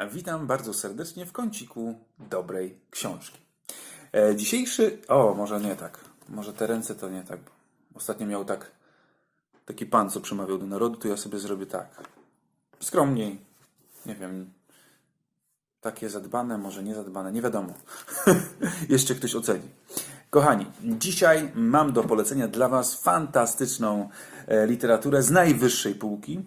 Witam bardzo serdecznie w kąciku dobrej książki. E, dzisiejszy. O, może nie tak. Może te ręce to nie tak. Ostatnio miał tak. Taki pan, co przemawiał do narodu, to ja sobie zrobię tak. Skromniej. Nie wiem. Takie zadbane, może nie zadbane, nie wiadomo. Jeszcze ktoś oceni. Kochani, dzisiaj mam do polecenia dla Was fantastyczną e, literaturę z najwyższej półki.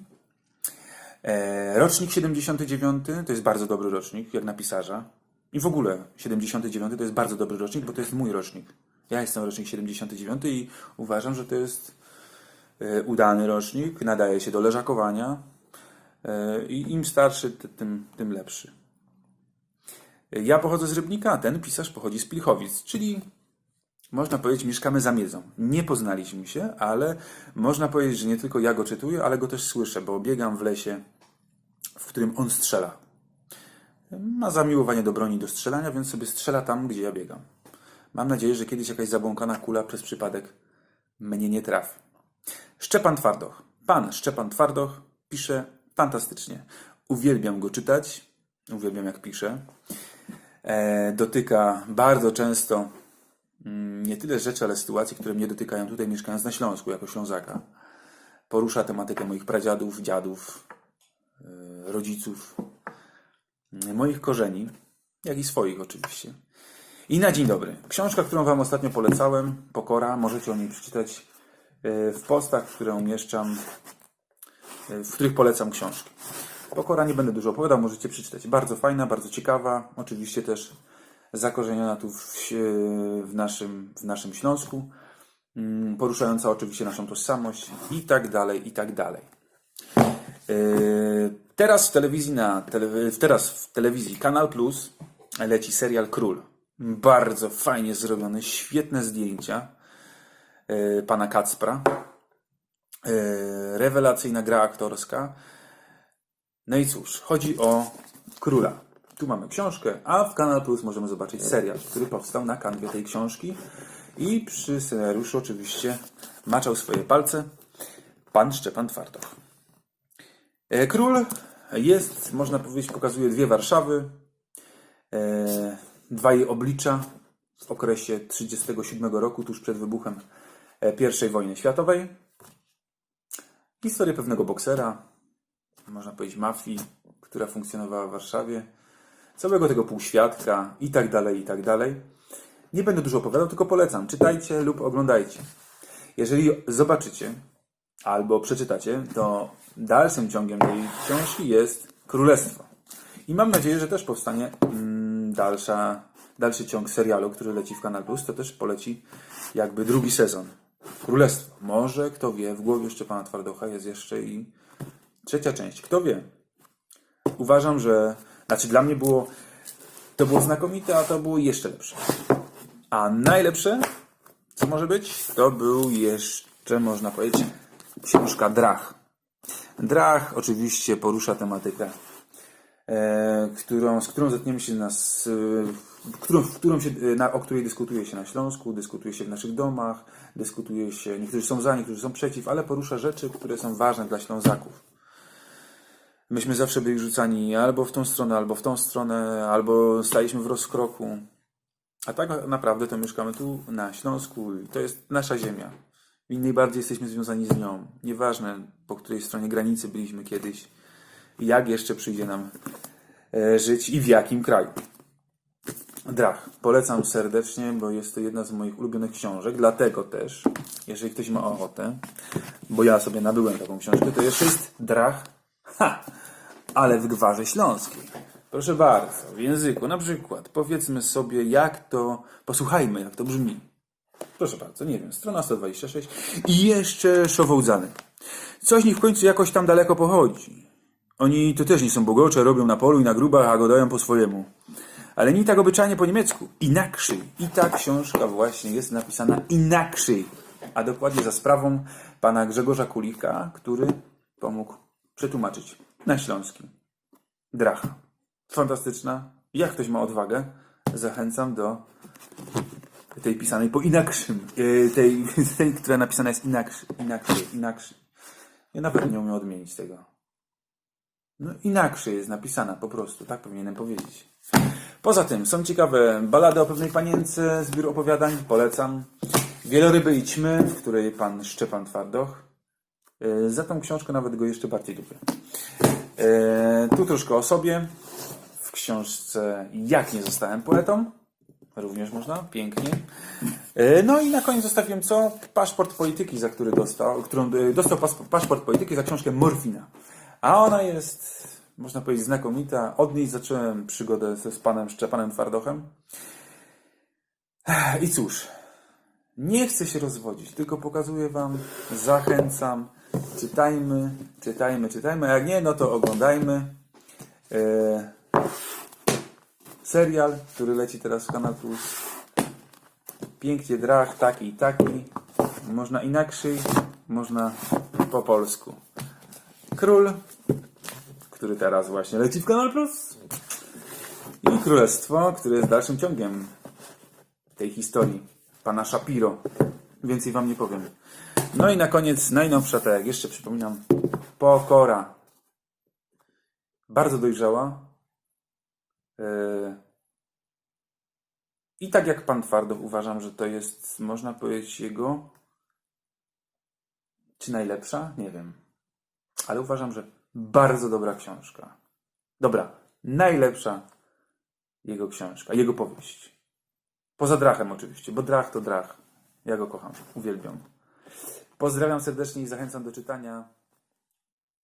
E, rocznik 79 to jest bardzo dobry rocznik, jak na pisarza. I w ogóle 79 to jest bardzo dobry rocznik, bo to jest mój rocznik. Ja jestem rocznik 79 i uważam, że to jest e, udany rocznik, nadaje się do leżakowania e, i im starszy, ty- tym, tym lepszy. Ja pochodzę z Rybnika, a ten pisarz pochodzi z Pilchowic, czyli można powiedzieć, mieszkamy za miedzą. Nie poznaliśmy się, ale można powiedzieć, że nie tylko ja go czytuję, ale go też słyszę, bo biegam w lesie, w którym on strzela. Ma zamiłowanie do broni, do strzelania, więc sobie strzela tam, gdzie ja biegam. Mam nadzieję, że kiedyś jakaś zabłąkana kula przez przypadek mnie nie trafi. Szczepan Twardoch. Pan Szczepan Twardoch pisze fantastycznie. Uwielbiam go czytać. Uwielbiam jak pisze. E, dotyka bardzo często mm, nie tyle rzeczy, ale sytuacji, które mnie dotykają tutaj mieszkając na Śląsku jako Ślązaka. Porusza tematykę moich pradziadów, dziadów, rodziców, mm, moich korzeni, jak i swoich oczywiście. I na dzień dobry. Książka, którą Wam ostatnio polecałem, Pokora, możecie o niej przeczytać e, w postach, które umieszczam, e, w których polecam książki. Pokora nie będę dużo opowiadał, możecie przeczytać. Bardzo fajna, bardzo ciekawa, oczywiście też zakorzeniona tu w, w, naszym, w naszym Śląsku, Mm, poruszająca oczywiście naszą tożsamość i tak dalej, i tak dalej. Yy, Teraz w telewizji na teraz w telewizji Kanal Plus leci serial Król. Bardzo fajnie zrobione, świetne zdjęcia yy, pana Kacpra. Yy, Rewelacyjna gra aktorska. No i cóż, chodzi o króla. Tu mamy książkę, a w Kanal Plus możemy zobaczyć serial, który powstał na kanwie tej książki. I przy scenariuszu oczywiście maczał swoje palce pan Szczepan Twardoch. E, Król jest, można powiedzieć, pokazuje dwie Warszawy, e, dwa jej oblicza w okresie 1937 roku, tuż przed wybuchem e, I wojny światowej. Historię pewnego boksera, można powiedzieć mafii, która funkcjonowała w Warszawie, całego tego półświadka i tak dalej, i tak dalej. Nie będę dużo opowiadał, tylko polecam. Czytajcie lub oglądajcie. Jeżeli zobaczycie albo przeczytacie, to dalszym ciągiem tej książki jest Królestwo. I mam nadzieję, że też powstanie mm, dalsza, dalszy ciąg serialu, który leci w Kanal Plus. To też poleci jakby drugi sezon. Królestwo. Może, kto wie, w głowie Szczepana Twardocha jest jeszcze i trzecia część. Kto wie? Uważam, że... Znaczy dla mnie było... To było znakomite, a to było jeszcze lepsze. A najlepsze, co może być, to był jeszcze, można powiedzieć, książka Drach. Drach oczywiście porusza tematykę, e, którą, z którą zetkniemy się nas, którą, którą się, na, o której dyskutuje się na Śląsku, dyskutuje się w naszych domach, dyskutuje się, niektórzy są za, niektórzy są przeciw, ale porusza rzeczy, które są ważne dla Ślązaków. Myśmy zawsze byli rzucani albo w tą stronę, albo w tą stronę, albo staliśmy w rozkroku. A tak naprawdę to mieszkamy tu na Śląsku to jest nasza ziemia. I najbardziej jesteśmy związani z nią. Nieważne po której stronie granicy byliśmy kiedyś jak jeszcze przyjdzie nam e, żyć i w jakim kraju. Drach. Polecam serdecznie, bo jest to jedna z moich ulubionych książek. Dlatego też, jeżeli ktoś ma ochotę, bo ja sobie nabyłem taką książkę, to jeszcze jest Drach. Ha! Ale w gwarze śląskiej. Proszę bardzo, w języku na przykład powiedzmy sobie, jak to, posłuchajmy, jak to brzmi. Proszę bardzo, nie wiem, strona 126 i jeszcze szowołdzany. Coś niech w końcu jakoś tam daleko pochodzi. Oni to też nie są bogocze, robią na polu i na grubach, a gadają po swojemu. Ale nie tak obyczajnie po niemiecku. Inakszej. I ta książka właśnie jest napisana inakszej. A dokładnie za sprawą pana Grzegorza Kulika, który pomógł przetłumaczyć na śląskim. Dracha. Fantastyczna. Jak ktoś ma odwagę, zachęcam do tej pisanej po inakszym. Yy, tej, tej, która napisana jest inakszy. Inakszy. Inakszy. Ja nawet nie umiem odmienić tego. No inaczej jest napisana po prostu, tak powinienem powiedzieć. Poza tym są ciekawe balady o pewnej panience, zbiór opowiadań, polecam. Wieloryby i ćmy, w której pan Szczepan Twardoch. E, Za tą książkę nawet go jeszcze bardziej lubię. E, Tu troszkę o sobie. W książce Jak nie zostałem poetą. Również można, pięknie. E, No i na koniec zostawiłem co? Paszport polityki, za który dostał, którą e, dostał pas, paszport polityki za książkę Morfina. A ona jest, można powiedzieć, znakomita. Od niej zacząłem przygodę z panem Szczepanem Twardochem. I cóż, nie chcę się rozwodzić, tylko pokazuję wam, zachęcam. Czytajmy, czytajmy, czytajmy. A jak nie, no to oglądajmy. E, serial, który leci teraz w Kanal Plus. Pięknie drach, taki i taki. Można inaczej, można po polsku. Król, który teraz właśnie leci w Kanal Plus. I Królestwo, które jest dalszym ciągiem tej historii. Pana Shapiro. Więcej wam nie powiem. No i na koniec najnowsza, tak jak jeszcze przypominam, Pokora. Bardzo dojrzała. Yy, I tak jak pan Twardoch uważam, że to jest, można powiedzieć, jego czy najlepsza? Nie wiem. Ale uważam, że bardzo dobra książka. Dobra, najlepsza jego książka, jego powieść. Poza Drachem oczywiście, bo Drach to Drach. Ja go kocham, uwielbiam. Pozdrawiam serdecznie i zachęcam do czytania.